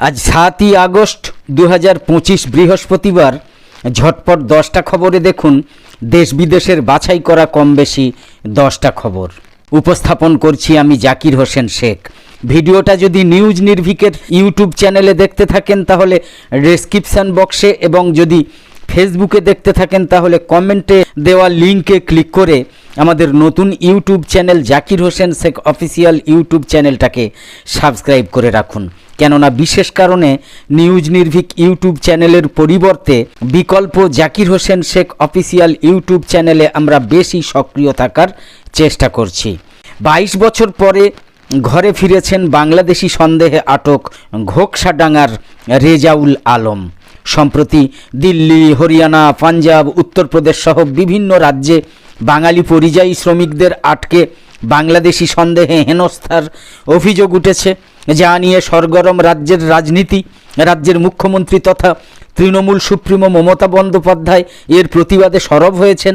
আজ সাতই আগস্ট দু হাজার পঁচিশ বৃহস্পতিবার, ঝটপট দশটা খবরে দেখুন, দেশ বিদেশের বাছাই করা কম বেশি দশটা খবর। উপস্থাপন করছি আমি জাকির হোসেন শেখ। ভিডিওটা যদি নিউজ নির্ভিকের ইউটিউব চ্যানেলে দেখতে থাকেন, তাহলে ডেসক্রিপশান বক্সে এবং যদি ফেসবুকে দেখতে থাকেন, তাহলে কমেন্টে দেওয়া লিঙ্কে ক্লিক করে আমাদের নতুন YouTube channel Zakir Hossain Sheikh official YouTube চ্যানেলটাকে সাবস্ক্রাইব করে রাখুন। কেননা বিশেষ কারণে নিউজ নির্ভীক ইউটিউব চ্যানেলের পরিবর্তে বিকল্প জাকির হোসেন শেখ অফিসিয়াল ইউটিউব চ্যানেলে আমরা বেশি সক্রিয় থাকার চেষ্টা করছি। বাইশ বছর পরে ঘরে ফিরেছেন বাংলাদেশি সন্দেহে আটক ঘোকসাডাঙ্গার রেজাউল আলম। সম্প্রতি দিল্লি, হরিয়ানা, পাঞ্জাব, উত্তরপ্রদেশ সহ বিভিন্ন রাজ্যে বাঙালি পরিযায়ী শ্রমিকদের আটকে বাংলাদেশি সন্দেহে হেনস্থার অভিযোগ উঠেছে। যা নিয়ে সরগরম রাজ্যের রাজনীতি, রাজ্যের মুখ্যমন্ত্রী তথা তৃণমূল সুপ্রিমো মমতা বন্দ্যোপাধ্যায় এর প্রতিবাদে সরব হয়েছেন।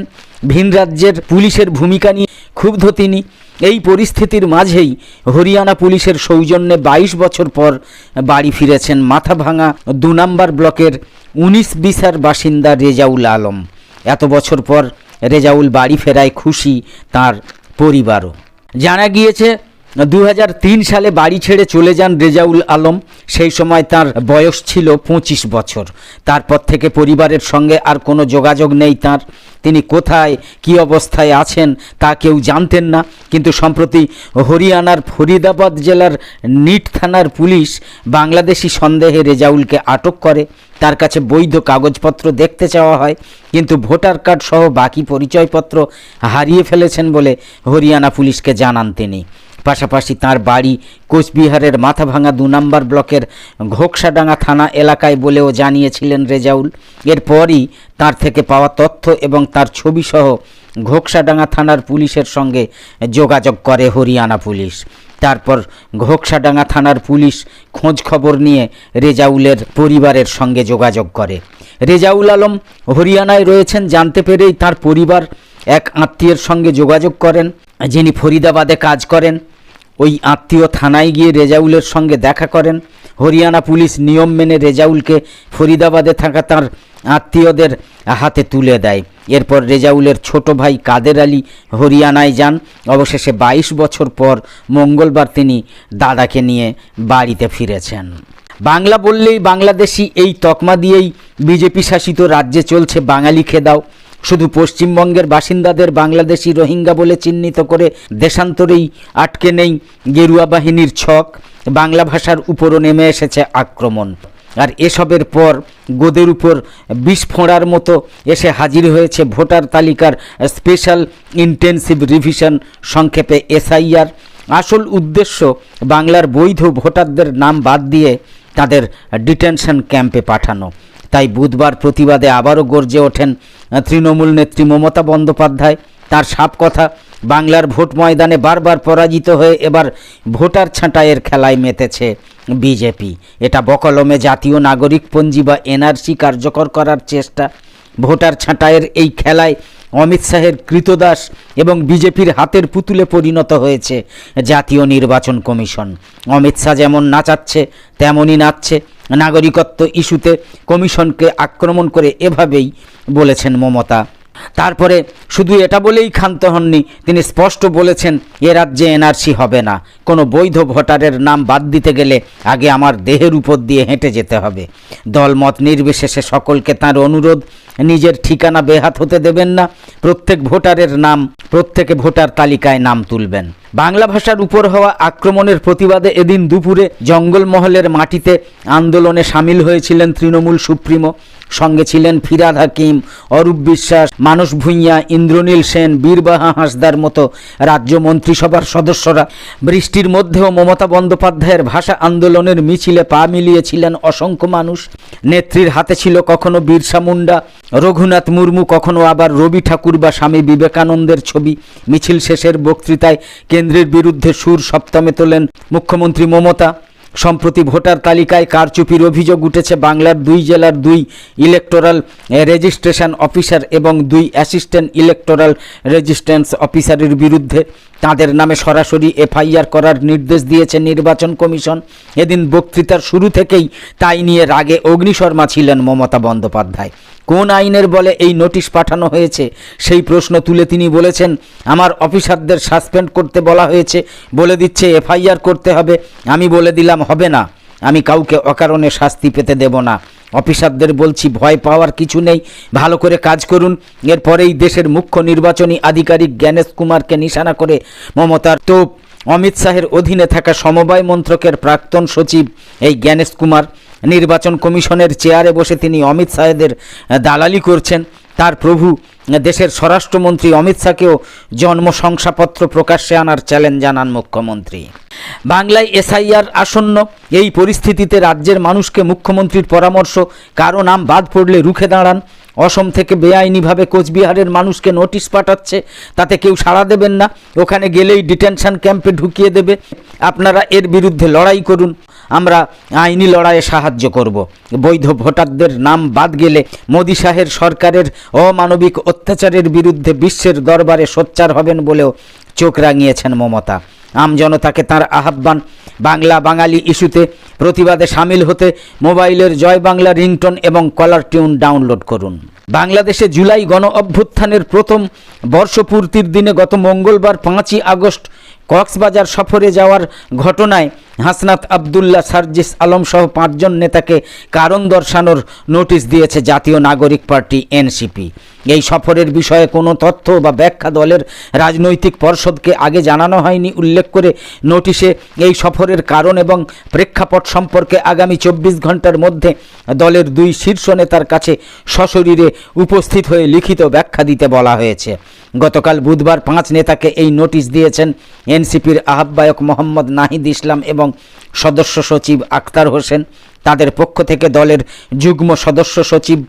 ভিন রাজ্যের পুলিশের ভূমিকা নিয়ে ক্ষুব্ধ তিনি। এই পরিস্থিতির মাঝেই হরিয়ানা পুলিশের সৌজন্যে বাইশ বছর পর বাড়ি ফিরেছেন মাথাভাঙা দু নম্বর ব্লকের উনিশ বিশার বাসিন্দা রেজাউল আলম। এত বছর পর রেজাউল বাড়ি ফেরায় খুশি তার পরিবারও। জানা গিয়েছে দু হাজার তিন সালে বাড়ি ছেড়ে চলে যান রেজাউল আলম। সেই সময় তার বয়স ছিল পঁচিশ বছর। তারপর থেকে পরিবারের সঙ্গে আর কোনো যোগাযোগ নেই তার। তিনি কোথায়, কি অবস্থায় আছেন তা কেউ জানতেন না। কিন্তু সম্প্রতি হরিয়ানার ফরিদাবাদ জেলার নিট থানার পুলিশ বাংলাদেশি সন্দেহে রেজাউলকে আটক করে। তার কাছে বৈধ কাগজপত্র দেখতে চাওয়া হয়। কিন্তু ভোটার কার্ড সহ বাকি পরিচয়পত্র হারিয়ে ফেলেছেন বলে হরিয়ানা পুলিশকে জানান তিনি। পাশাপাশি তার বাড়ি কোচবিহারের মাথাভাঙা দু নম্বর ব্লকের ঘোকসাডাঙ্গা থানা এলাকায় বলেও জানিয়েছিলেন রেজাউল। এরপরই তার থেকে পাওয়া তথ্য এবং তার ছবিসহ ঘোকসাডাঙ্গা থানার পুলিশের সঙ্গে যোগাযোগ করে হরিয়ানা পুলিশ। তারপর ঘোকসাডাঙ্গা থানার পুলিশ খোঁজ খবর নিয়ে রেজাউলের পরিবারের সঙ্গে যোগাযোগ করে। রেজাউল আলম হরিয়ানায় রয়েছেন, জানতে পেরেই তার পরিবার এক আত্মীয়ের সঙ্গে যোগাযোগ করেন, যিনি ফরিদাবাদে কাজ করেন। ওই আত্মীয় থানায় গিয়ে রেজাউলের সঙ্গে দেখা করেন। হরিয়ানা পুলিশ নিয়ম মেনে রেজাউলকে ফরিদাবাদে থাকা তার আত্মীয়দের হাতে তুলে দেয়। এরপর রেজাউলের ছোট ভাই কাদের আলী হরিয়ানায় যান। অবশেষে বাইশ বছর পর মঙ্গলবার তিনি দাদাকে নিয়ে বাড়িতে ফিরেছেন। বাংলা বললেই বাংলাদেশি এই তকমা দিয়েই বিজেপি শাসিত রাজ্যে চলছে বাঙালি খেদাও। শুধু পশ্চিমবঙ্গের বাসিন্দাদের বাংলাদেশি রোহিঙ্গা বলে চিহ্নিত করে দেশান্তরেই আটকে নেই গেরুয়া বাহিনীর ছক। বাংলা ভাষার উপরও নেমে এসেছে আক্রমণ। আর এসবের পর গোদের উপর বিষ ফোঁড়ার মতো এসে হাজির হয়েছে ভোটার তালিকার স্পেশাল ইন্টেন্সিভ রিভিশন সংক্ষেপে এসআইআর। আসল উদ্দেশ্য বাংলার বৈধ ভোটারদের নাম বাদ দিয়ে তাদের ডিটেনশন ক্যাম্পে পাঠানো। তাই বুধবার প্রতিবাদে আবারও গর্জে ওঠেন তৃণমূল নেত্রী মমতা বন্দ্যোপাধ্যায়। তার সাপ কথা, বাংলার ভোট ময়দানে বারবার পরাজিত হয়ে এবার ভোটার ছাঁটাইয়ের খেলায় মেতেছে বিজেপি। এটা বকলমে জাতীয় নাগরিক নাগরিকপঞ্জি বা এনআরসি কার্যকর করার চেষ্টা। ভোটার ছাঁটাইয়ের এই খেলায় অমিত শাহের কৃতদাস এবং বিজেপির হাতের পুতুলে পরিণত হয়েছে জাতীয় নির্বাচন কমিশন। অমিত শাহ যেমন নাচাচ্ছে, তেমনই নাচছে। নাগরিকত্ব ইস্যুতে কমিশনকে আক্রমণ করে এভাবেই বলেছেন মমতা। তারপরে শুধু এটা বলেই ক্ষান্ত হননি, তিনি স্পষ্ট বলেছেন, এ রাজ্যে এনআরসি হবে না। কোনো বৈধ ভোটারের নাম বাদ দিতে গেলে আগে আমার দেহের উপর দিয়ে হেঁটে যেতে হবে। দলমত নির্বিশেষে সকলকে তার অনুরোধ, নিজের ঠিকানা বেহাত হতে দেবেন না, প্রত্যেক ভোটারের নাম, প্রত্যেকে ভোটার তালিকায় নাম তুলবেন। বাংলা ভাষার উপর হওয়া আক্রমণের প্রতিবাদে এদিন দুপুরে জঙ্গলমহলের মাটিতে আন্দোলনে সামিল হয়েছিলেন তৃণমূল সুপ্রিমো। সঙ্গে ছিলেন ফিরাদ হাকিম, অরূপ বিশ্বাস, মানস ভূঁইয়া, ইন্দ্রনীল সেন, বীরবাহা হাঁসদার মতো রাজ্য মন্ত্রিসভার সদস্যরা। বৃষ্টির মধ্যেও মমতা বন্দ্যোপাধ্যায়ের ভাষা আন্দোলনের মিছিলে পা মিলিয়েছিলেন অসংখ্য মানুষ। নেত্রীর হাতে ছিল কখনো বিরসা মুন্ডা, রঘুনাথ মুর্মু, কখনো আবার রবি ঠাকুর বা স্বামী বিবেকানন্দের ছবি। মিছিল শেষের বক্তৃতায় কেন্দ্রের বিরুদ্ধে সুর সপ্তমে তোলেন মুখ্যমন্ত্রী মমতা। সম্প্রতি ভোটার তালিকায় কারচুপির অভিযোগ উঠেছে বাংলার দুই জেলার দুই ইলেকটোরাল রেজিস্ট্রেশন অফিসার এবং দুই অ্যাসিস্ট্যান্ট ইলেকটোরাল রেজিস্ট্যান্স অফিসারের বিরুদ্ধে। তাদের নামে সরাসরি এফআইআর করার নির্দেশ দিয়েছে নির্বাচন কমিশন। এদিন বক্তৃতার শুরু থেকেই তাই নিয়ে রাগে অগ্নিশর্মা ছিলেন মমতা বন্দ্যোপাধ্যায়। কোন আইনের বলে এই নোটিশ পাঠানো হয়েছে? সেই প্রশ্ন তুলে তিনি বলেছেন, আমার অফিসারদের সাসপেন্ড করতে বলা হয়েছে। বলে দিচ্ছে, এফআইআর করতে হবে। আমি বলে দিলাম, হবে না। আমি কাউকে অকারণে শাস্তি পেতে দেব না। অফিসারদের বলছি, ভয় পাওয়ার কিছু নেই। ভালো করে কাজ করুন। এরপরেই দেশের মুখ্য নির্বাচনী আধিকারিক জ্ঞানেশ কুমারকে নিশানা করে মমতার তোপ। অমিত শাহের অধীনে থাকা সমবায় মন্ত্রকের প্রাক্তন সচিব এই জ্ঞানেশ কুমার নির্বাচন কমিশনের চেয়ারে বসে তিনি অমিত শাহেদের দালালি করছেন। তার প্রভু, দেশের স্বরাষ্ট্রমন্ত্রী অমিত শাহকেও জন্ম শংসাপত্র প্রকাশ্যে আনার চ্যালেঞ্জ জানান মুখ্যমন্ত্রী। বাংলায় এসআইআর আসন্ন। এই পরিস্থিতিতে রাজ্যের মানুষকে মুখ্যমন্ত্রীর পরামর্শ, কারও নাম বাদ পড়লে রুখে দাঁড়ান। অসম থেকে বেআইনিভাবে কোচবিহারের মানুষকে নোটিশ পাঠাচ্ছে, তাতে কেউ সাড়া দেবেন না। ওখানে গেলেই ডিটেনশন ক্যাম্পে ঢুকিয়ে দেবে। আপনারা এর বিরুদ্ধে লড়াই করুন। আমরা আইনি লড়াইয়ে সাহায্য করব। বৈধ ভোটারদের নাম বাদ গেলে মোদী শাহের সরকারের অমানবিক অত্যাচারের বিরুদ্ধে বিশ্বের দরবারে সোচ্চার হবেন বলেও চোখ রাঙিয়েছেন মমতা। আমজনতাকে তার আহ্বান বাংলা বাঙালি ইস্যুতে প্রতিবাদে সামিল হতে মোবাইলের জয় বাংলা রিংটন এবং কলার টিউন ডাউনলোড করুন। বাংলাদেশে জুলাই গণ অভ্যুত্থানের প্রথম বর্ষপূর্তির দিনে গত মঙ্গলবার পাঁচই আগস্ট কক্সবাজার সফরে যাওয়ার ঘটনায় হাসনাত আবদুল্লাহ সার্জিস আলম সহ পাঁচজন নেতাকে কারণ দর্শানোর নোটিশ দিয়েছে জাতীয় নাগরিক পার্টি এনসিপি। এই সফরের বিষয়ে কোনো তথ্য বা ব্যাখ্যা দলের রাজনৈতিক পর্ষদকে আগে জানানো হয়নি। উল্লেখ করে নোটিশে এই সফরের কারণ এবং প্রেক্ষাপট সম্পর্কে আগামী চব্বিশ ঘণ্টার মধ্যে দলের দুই শীর্ষ নেতার কাছে সশরীরে উপস্থিত হয়ে লিখিত ব্যাখ্যা দিতে বলা হয়েছে। গতকাল বুধবার পাঁচ নেতাকে এই নোটিশ দিয়েছেন এনসিপির আহ্বায়ক মোহাম্মদ নাহিদ ইসলাম এবং সদস্য সচিব আক্তার হোসেন, তাদের পক্ষ থেকে দলের যুগ্ম সদস্য সচিব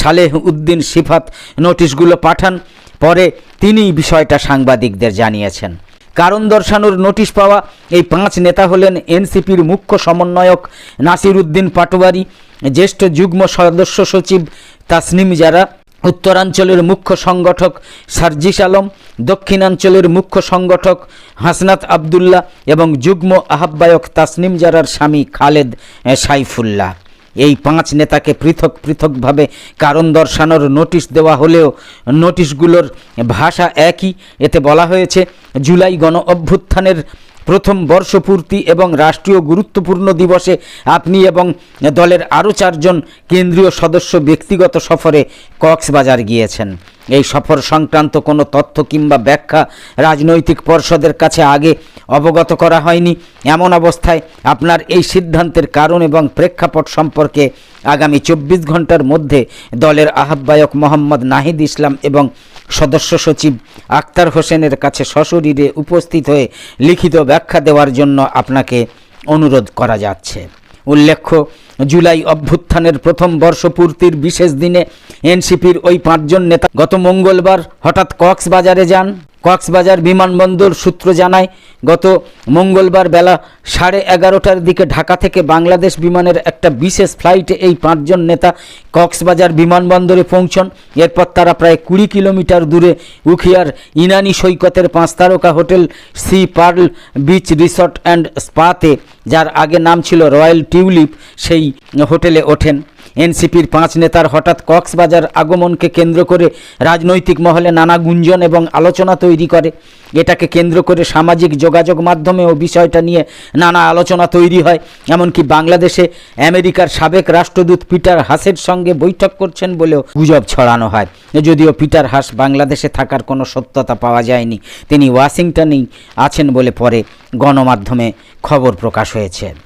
সালেহ উদ্দিন সিফাত নোটিশগুলো পাঠান। পরে তিনি বিষয়টা সাংবাদিকদের জানিয়েছেন। কারণ দর্শানোর নোটিশ পাওয়া এই পাঁচ নেতা হলেন এনসিপির মুখ্য সমন্বয়ক নাসির উদ্দিন পাটোয়ারি, জ্যেষ্ঠ যুগ্ম সদস্য সচিব তাসনিম যারা উত্তরাঞ্চলের মুখ্য সংগঠক সার্জিস আলম, দক্ষিণাঞ্চলের মুখ্য সংগঠক হাসনাত আবদুল্লাহ এবং যুগ্ম আহ্বায়ক তাসনিম জারার স্বামী খালেদ সাইফুল্লাহ। এই পাঁচ নেতাকে পৃথক পৃথকভাবে কারণ দর্শানোর নোটিশ দেওয়া হলেও নোটিশগুলোর ভাষা একই। এতে বলা হয়েছে, জুলাই গণ অভ্যুত্থানের প্রথম বর্ষপূর্তি এবং রাষ্ট্রীয় গুরুত্বপূর্ণ দিবসে আপনি এবং দলের আরও চারজন কেন্দ্রীয় সদস্য ব্যক্তিগত সফরে কক্সবাজার গিয়েছেন। এই সফর সংক্রান্ত কোনো তথ্য কিংবা ব্যাখ্যা রাজনৈতিক পর্ষদের কাছে আগে অবগত করা হয়নি। এমন অবস্থায় আপনার এই সিদ্ধান্তের কারণ এবং প্রেক্ষাপট সম্পর্কে আগামী চব্বিশ ঘণ্টার মধ্যে দলের আহ্বায়ক মোহাম্মদ নাহিদ ইসলাম এবং সদস্য সচিব আক্তার হোসেনের কাছে সশরীরে উপস্থিত হয়ে লিখিত ব্যাখ্যা দেওয়ার জন্য আপনাকে অনুরোধ করা যাচ্ছে। উল্লেখ্য, জুলাই অভ্যুত্থানের প্রথম বর্ষপূর্তির বিশেষ দিনে এনসিপির ওই পাঁচজন নেতা গত মঙ্গলবার হঠাৎ কক্সবাজারে যান। কক্সবাজার বিমানবন্দর সূত্র জানায়, গত মঙ্গলবার বেলা সাড়ে এগারোটার দিকে ঢাকা থেকে বাংলাদেশ বিমানের একটা বিশেষ ফ্লাইটে এই পাঁচজন নেতা কক্সবাজার বিমানবন্দরে পৌঁছন। এরপর তারা প্রায় কুড়ি কিলোমিটার দূরে উখিয়ার ইনানি সৈকতের পাঁচ তারকা hotel sea pearl beach resort and স্পাতে, যার আগে নাম ছিল রয়্যাল টিউলিপ, সেই হোটেলে ওঠেন। এনসিপির পাঁচ নেতার হঠাৎ কক্সবাজার আগমনকে কেন্দ্র করে রাজনৈতিক মহলে নানা গুঞ্জন এবং আলোচনা তৈরি করে। এটাকে কেন্দ্র করে সামাজিক যোগাযোগ মাধ্যমেও বিষয়টা নিয়ে নানা আলোচনা তৈরি হয়। এমনকি বাংলাদেশে আমেরিকার সাবেক রাষ্ট্রদূত পিটার হাসের সঙ্গে বৈঠক করছেন বলেও গুজব ছড়ানো হয়। যদিও পিটার হাস বাংলাদেশে থাকার কোনো সত্যতা পাওয়া যায়নি, তিনি ওয়াশিংটনেই আছেন বলে পরে গণমাধ্যমে খবর প্রকাশ হয়েছে।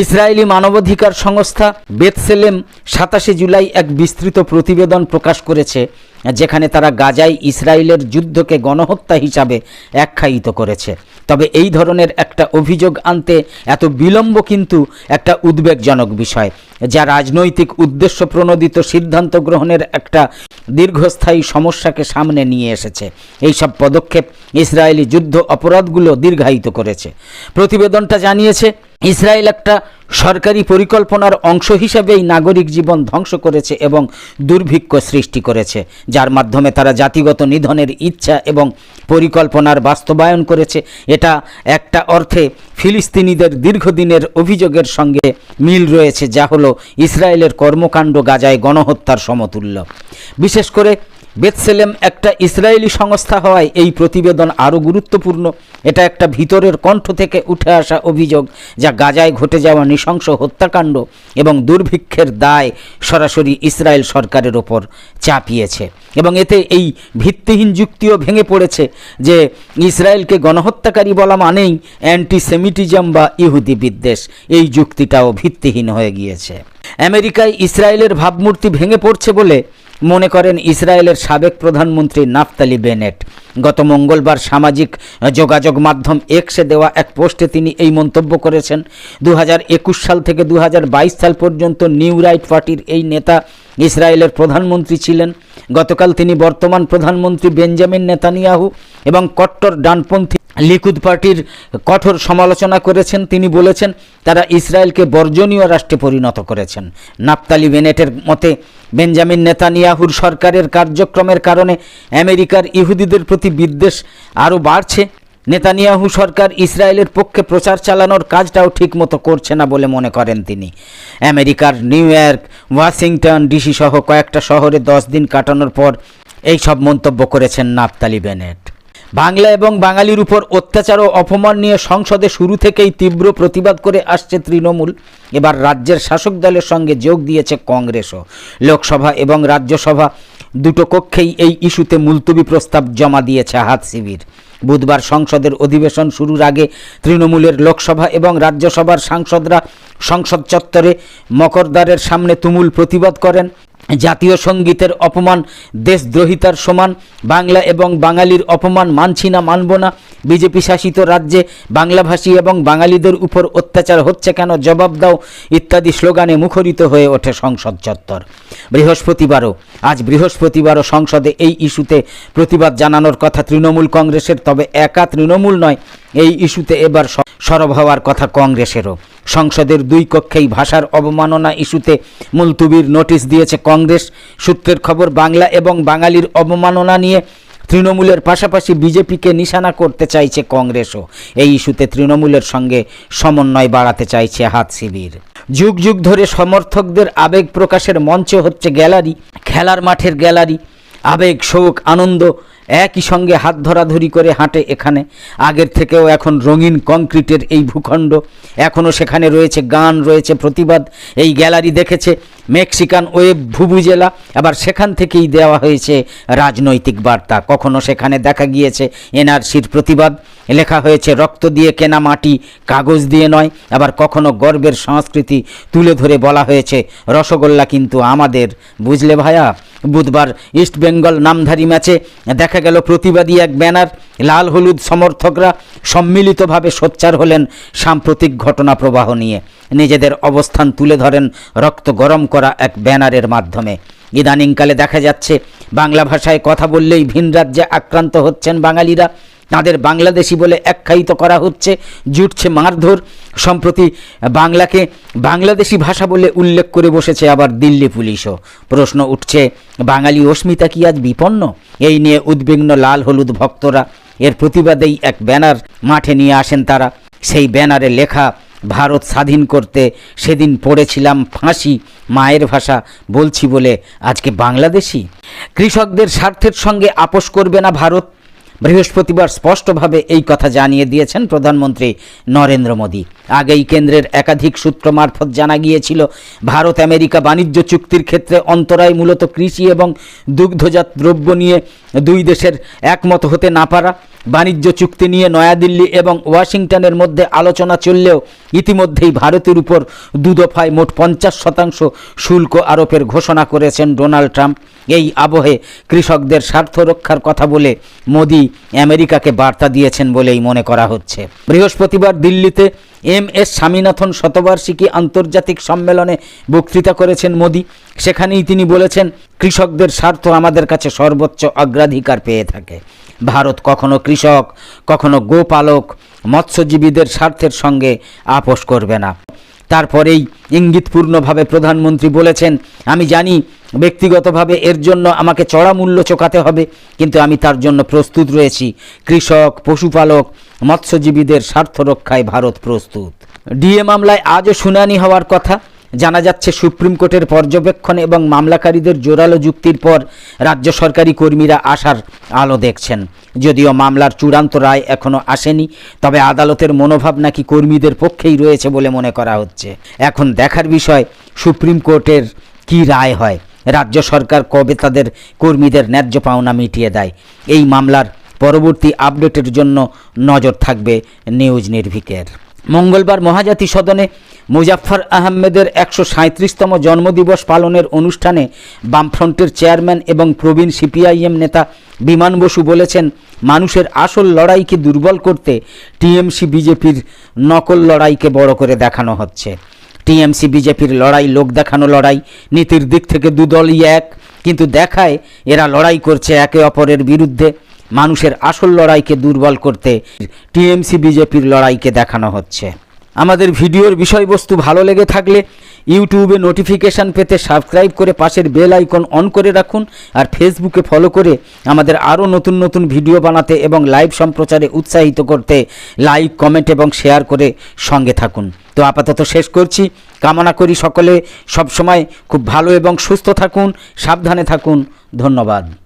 ইসরায়েলি মানবাধিকার সংস্থা বেতসেলেম সাতাশে জুলাই এক বিস্তৃত প্রতিবেদন প্রকাশ করেছে, যেখানে তারা গাজায় ইসরায়েলের যুদ্ধকে গণহত্যা হিসাবে আখ্যায়িত করেছে। তবে এই ধরনের একটা অভিযোগ আনতে এত বিলম্ব কিন্তু একটা উদ্বেগজনক বিষয়, যা রাজনৈতিক উদ্দেশ্য প্রণোদিত সিদ্ধান্ত গ্রহণের একটা দীর্ঘস্থায়ী সমস্যাকে সামনে নিয়ে এসেছে। এই সব পদক্ষেপ ইসরায়েলি যুদ্ধ অপরাধগুলো দীর্ঘায়িত করেছে। প্রতিবেদনটা জানিয়েছে ইসরায়েল একটা সরকারি পরিকল্পনার অংশ হিসেবেই নাগরিক জীবন ধ্বংস করেছে এবং দুর্ভিক্ষ সৃষ্টি করেছে, যার মাধ্যমে তারা জাতিগত নিধনের ইচ্ছা এবং পরিকল্পনার বাস্তবায়ন করেছে। এটা একটা অর্থে ফিলিস্তিনিদের দীর্ঘদিনের অভিযোগের সঙ্গে মিল রয়েছে, যা হলো ইসরায়েলের কর্মকাণ্ড গাজায় গণহত্যার সমতুল্য। বিশেষ করে বেতসেলেম একটা ইসরায়েলি সংস্থা হওয়ায় এই প্রতিবেদন আরও গুরুত্বপূর্ণ। এটা একটা ভিতরের কণ্ঠ থেকে উঠে আসা অভিযোগ যা গাজায় ঘটে যাওয়া নৃশংস হত্যাকাণ্ড এবং দুর্ভিক্ষের দায় সরাসরি ইসরায়েল সরকারের ওপর চাপিয়েছে। এবং এতে এই ভিত্তিহীন যুক্তিও ভেঙে পড়েছে যে ইসরায়েলকে গণহত্যাকারী বলা মানেই অ্যান্টিসেমিটিজম বা ইহুদি বিদ্বেষ। এই যুক্তিটাও ভিত্তিহীন হয়ে গিয়েছে। আমেরিকায় ইসরায়েলের ভাবমূর্তি ভেঙে পড়ছে বলে মনে করেন ইসরায়েলের সাবেক প্রধানমন্ত্রী নাফতালি বেনেট। গত মঙ্গলবার সামাজিক যোগাযোগ মাধ্যম এক্সে দেওয়া এক পোস্টে তিনি এই মন্তব্য করেছেন দু হাজার একুশ সাল থেকে দু হাজার বাইশ সাল পর্যন্ত নিউ রাইট পার্টির এই নেতা ইসরায়েলের প্রধানমন্ত্রী ছিলেন। গতকাল তিনি বর্তমান প্রধানমন্ত্রী বেঞ্জামিন নেতানিয়াহু এবং কট্টর ডানপন্থী লিকুদ পার্টির কঠোর সমালোচনা করেছেন। তিনি বলেছেন, তারা ইসরায়েলকে বর্জনীয় রাষ্ট্রে পরিণত করেছেন। নাপতালি বেনেটের মতে বেঞ্জামিন নেতানিয়াহুর সরকারের কার্যক্রমের কারণে আমেরিকার ইহুদিদের প্রতি বিদ্বেষ আরও বাড়ছে। নেতানিয়াহু সরকার ইসরায়েলের পক্ষে প্রচার চালানোর কাজটাও ঠিকমতো করছে না বলে মনে করেন তিনি। আমেরিকার নিউ ইয়র্ক, ওয়াশিংটন ডিসি সহ কয়েকটা শহরে দশ দিন কাটানোর পর এই সব মন্তব্য করেছেন নাফতালি বেনেট। বাংলা এবং বাঙালির উপর অত্যাচার ও অপমান নিয়ে সংসদে শুরু থেকেই তীব্র প্রতিবাদ করে আসছে তৃণমূল। এবার রাজ্যের শাসক দলের সঙ্গে যোগ দিয়েছে কংগ্রেসও। লোকসভা এবং রাজ্যসভা দুটো কক্ষেই এই ইস্যুতে মুলতবি প্রস্তাব জমা দিয়েছে হাত শিবির। বুধবার সংসদের অধিবেশন শুরুর আগে তৃণমূলের লোকসভা এবং রাজ্যসভার সাংসদরা সংসদ চত্বরে মকরদ্বারের সামনে তুমুল প্রতিবাদ করেন। জাতীয় সঙ্গীতের অপমান, দেশদ্রোহিতার সমান, বাংলা এবং বাঙালির অপমান মানছি না, মানব না। বিজেপি শাসিত রাজ্যে বাংলাভাষী এবং বাঙালিদের উপর অত্যাচার হচ্ছে কেন? জবাব দাও। ইত্যাদি স্লোগানে মুখরিত হয়ে ওঠে সংসদ চত্বর। বৃহস্পতিবারও, আজ বৃহস্পতিবারও সংসদে এই ইস্যুতে প্রতিবাদ জানানোর কথা তৃণমূল কংগ্রেসের, তবে একা তৃণমূল নয়, এই ইস্যুতে এবার সরব হওয়ার কথা কংগ্রেসেরও। সংসদের দুই কক্ষেই ভাষার অবমাননা ইস্যুতে মুলতুবির নোটিশ দিয়েছে কংগ্রেস। সূত্রের খবর, বাংলা এবং বাঙালির অবমাননা নিয়ে তৃণমূলের পাশাপাশি বিজেপিকে নিশানা করতে চাইছে কংগ্রেসও। এই ইস্যুতে তৃণমূলের সঙ্গে সমন্বয় বাড়াতে চাইছে হাত শিবির। যুগ যুগ ধরে সমর্থকদের আবেগ প্রকাশের মঞ্চ হচ্ছে গ্যালারি, খেলার মাঠের গ্যালারি আবেগ, শোক, আনন্দ একই সঙ্গে হাত ধরাধরি করে হাঁটে এখানে। আগের থেকেও এখন রঙিন কংক্রিটের এই ভূখণ্ড। এখনও সেখানে রয়েছে গান, রয়েছে প্রতিবাদ। এই গ্যালারি দেখেছে মেক্সিকান ওয়েব ভুবুজেলা আবার সেখান থেকেই দেওয়া হয়েছে রাজনৈতিক বার্তা। কখনো সেখানে দেখা গিয়েছে এনআরসির প্রতিবাদ। লেখা হয়েছে, রক্ত দিয়ে কেনা মাটি কাগজ দিয়ে নয়। আবার কখনো গর্বের সংস্কৃতি তুলে ধরে বলা হয়েছে, রসগোল্লা কিন্তু আমাদের। বুঝলে ভাইয়া? বুধবার ইস্টবেঙ্গল নামধারী ম্যাচে দেখা গেল প্রতিবাদী এক ব্যানার। লাল হলুদ সমর্থকরা সম্মিলিতভাবে সোচ্চার হলেন সাম্প্রতিক ঘটনা প্রবাহ নিয়ে। নিজেদের অবস্থান তুলে ধরেন রক্ত গরম করা এক ব্যানারের মাধ্যমে। ইদানিংকালে দেখা যাচ্ছে, বাংলা ভাষায় কথা বললেই ভিন রাজ্যে আক্রান্ত হচ্ছেন বাঙালিরা। তাদের বাংলাদেশি বলে আখ্যায়িত করা হচ্ছে, জুটছে মারধর। সম্প্রতি বাংলাকে বাংলাদেশি ভাষা বলে উল্লেখ করে বসেছে আবার দিল্লি পুলিশও। প্রশ্ন উঠছে, বাঙালি অস্মিতা কি আজ বিপন্ন? এই নিয়ে উদ্বিগ্ন লাল হলুদ ভক্তরা, এর প্রতিবাদেই এক ব্যানার মাঠে নিয়ে আসেন তারা। সেই ব্যানারে লেখা, ভারত স্বাধীন করতে সেদিন পড়েছিলাম ফাঁসি, মায়ের ভাষা বলছি বলে আজকে বাংলাদেশি? কৃষকদের স্বার্থের সঙ্গে আপোষ করবে না ভারত। বৃহস্পতিবার স্পষ্টভাবে এই কথা জানিয়ে দিয়েছেন প্রধানমন্ত্রী নরেন্দ্র মোদী। আগেই কেন্দ্রের একাধিক সূত্র মারফত জানা গিয়েছিল, ভারত আমেরিকা বাণিজ্য চুক্তির ক্ষেত্রে অন্তরায় মূলত কৃষি এবং দুগ্ধজাত দ্রব্য নিয়ে দুই দেশের একমত হতে না পারা, বাণিজ্য চুক্তি নিয়ে নয়াদিল্লি এবং ওয়াশিংটনের মধ্যে আলোচনা চললেও ইতিমধ্যেই ভারতের উপর দুদফায় মোট পঞ্চাশ শতাংশ শুল্ক আরোপের ঘোষণা করেছেন ডোনাল্ড ট্রাম্প। এই আবহে কৃষকদের স্বার্থ রক্ষার কথা বলে মোদি আমেরিকাকে বার্তা দিয়েছেন বলেই মনে করা হচ্ছে। বৃহস্পতিবার দিল্লিতে এম এস স্বামীনাথন শতবার্ষিকী আন্তর্জাতিক সম্মেলনে বক্তৃতা করেছেন মোদি। সেখানেই তিনি বলেছেন, কৃষকদের স্বার্থ আমাদের কাছে সর্বোচ্চ অগ্রাধিকার পেয়ে থাকে। ভারত কখনো কৃষক, কখনো গোপালক, মৎস্যজীবীদের স্বার্থের সঙ্গে আপোষ করবে না। তারপরেই ইঙ্গিতপূর্ণভাবে প্রধানমন্ত্রী বলেছেন, আমি জানি ব্যক্তিগতভাবে এর জন্য আমাকে চড়া মূল্য চোকাতে হবে, কিন্তু আমি তার জন্য প্রস্তুত রয়েছি। কৃষক, পশুপালক, মৎস্যজীবীদের স্বার্থ রক্ষায় ভারত প্রস্তুত। ডিএ মামলায় আজও শুনানি হওয়ার কথা। জানা যাচ্ছে, সুপ্রিম কোর্টের পর্যবেক্ষণ এবং মামলাকারীদের জোরালো যুক্তির পর রাজ্য সরকারি কর্মীরা আসার আলো দেখছেন। যদিও মামলার চূড়ান্ত রায় এখনও আসেনি, তবে আদালতের মনোভাব নাকি কর্মীদের পক্ষেই রয়েছে বলে মনে করা হচ্ছে। এখন দেখার বিষয়, সুপ্রিম কোর্টের কি রায় হয়। রাজ্য সরকার কবে তাদের কর্মীদের ন্যায্য পাওনা মিটিয়ে দেয়? এই মামলার পরবর্তী আপডেটের জন্য নজর থাকবে নিউজ নির্ভিকের। মঙ্গলবার মহাজাতি সদনে মুজাফফর আহমেদের একশো সাঁত্রিশতম জন্মদিবস পালনের অনুষ্ঠানে বামফ্রন্টের চেয়ারম্যান এবং প্রবীণ সিপিআইএম নেতা বিমান বসু বলেছেন, মানুষের আসল লড়াইকে দুর্বল করতে টিএমসি বিজেপির নকল লড়াইকে বড় করে দেখানো হচ্ছে। টিএমসি, বিজেপির লড়াই, লোক দেখানো লড়াই, নীতির দিক থেকে দুদলই এক। কিন্তু দেখায় এরা লড়াই করছে একে অপরের বিরুদ্ধে। মানুষের আসল লড়াইকে দুর্বল করতে টিএমসি, বিজেপির লড়াইকে দেখানো হচ্ছে। আমাদের ভিডিওর বিষয়বস্তু ভালো লেগে থাকলে ইউটিউবে নোটিফিকেশান পেতে সাবস্ক্রাইব করে পাশের বেল আইকন অন করে রাখুন আর ফেসবুকে ফলো করে আমাদের আরও নতুন নতুন ভিডিও বানাতে এবং লাইভ সম্প্রচারে উৎসাহিত করতে লাইক কমেন্ট এবং শেয়ার করে সঙ্গে থাকুন। তো আপাতত শেষ করছি। কামনা করি সকলে। সবসময় খুব ভালো এবং সুস্থ থাকুন, সাবধানে থাকুন। ধন্যবাদ।